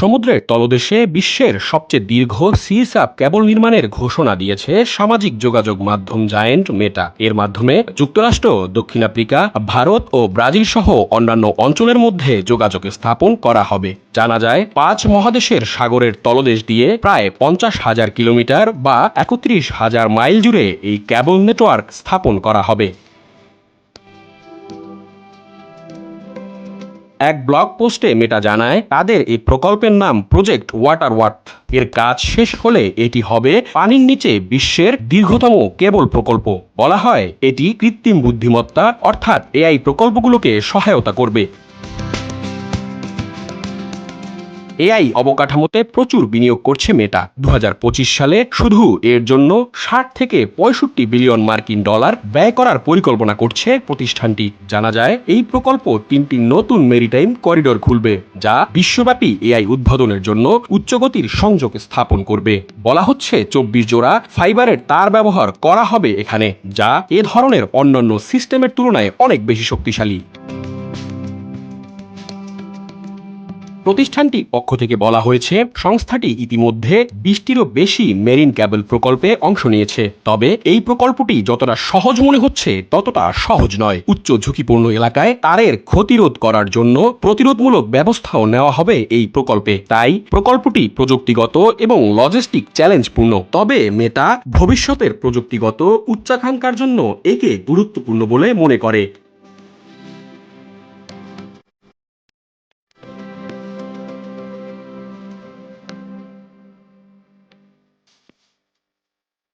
সমুদ্রের তলদেশে বিশ্বের সবচেয়ে দীর্ঘ সিসাপ কেবল নির্মাণের ঘোষণা দিয়েছে সামাজিক যোগাযোগ মাধ্যম জায়েন্ট মেটা। এর মাধ্যমে যুক্তরাষ্ট্র, দক্ষিণ আফ্রিকা, ভারত ও ব্রাজিল সহ অন্যান্য অঞ্চলের মধ্যে যোগাযোগ স্থাপন করা হবে। জানা যায়, পাঁচ মহাদেশের সাগরের তলদেশ দিয়ে প্রায় পঞ্চাশ হাজার কিলোমিটার বা একত্রিশ হাজার মাইল জুড়ে এই কেবল নেটওয়ার্ক স্থাপন করা হবে। এক ব্লগ পোস্টে মেটা জানায়, তাদের এই প্রকল্পের নাম প্রজেক্ট ওয়াটার ওয়ার্থ এর কাজ শেষ হলে এটি হবে পানির নিচে বিশ্বের দীর্ঘতম কেবল প্রকল্প। বলা হয়, এটি কৃত্রিম বুদ্ধিমত্তা, অর্থাৎ এআই প্রকল্পগুলোকে সহায়তা করবে। এআই অবকাঠামোতে প্রচুর বিনিয়োগ করছে মেটা। দু হাজার পঁচিশ সালে শুধু এর জন্য ষাট থেকে পঁয়ষট্টি বিলিয়ন মার্কিন ডলার ব্যয় করার পরিকল্পনা করছে প্রতিষ্ঠানটি। জানা যায়, এই প্রকল্প তিনটি নতুন মেরিটাইম করিডোর খুলবে, যা বিশ্বব্যাপী এআই উদ্বোধনের জন্য উচ্চগতির সংযোগ স্থাপন করবে। বলা হচ্ছে চব্বিশ জোড়া ফাইবারের তার ব্যবহার করা হবে এখানে, যা এ ধরনের অন্যান্য সিস্টেমের তুলনায় অনেক বেশি শক্তিশালী। প্রতিষ্ঠানটির পক্ষ থেকে বলা হয়েছে, সংস্থাটি ইতিমধ্যে বিশটিরও বেশি মেরিন ক্যাবল প্রকল্পে অংশ নিয়েছে। তবে এই প্রকল্পটি যতটা সহজ মনে হচ্ছে, ততটা সহজ নয়। উচ্চ ঝুঁকিপূর্ণ এলাকায় তারের ক্ষতিরোধ করার জন্য প্রতিরোধমূলক ব্যবস্থাও নেওয়া হবে এই প্রকল্পে। তাই প্রকল্পটি প্রযুক্তিগত এবং লজিস্টিক চ্যালেঞ্জপূর্ণ তবে মেটা ভবিষ্যতের প্রযুক্তিগত উচ্চাকাঙ্ক্ষার জন্য একে গুরুত্বপূর্ণ বলে মনে করে।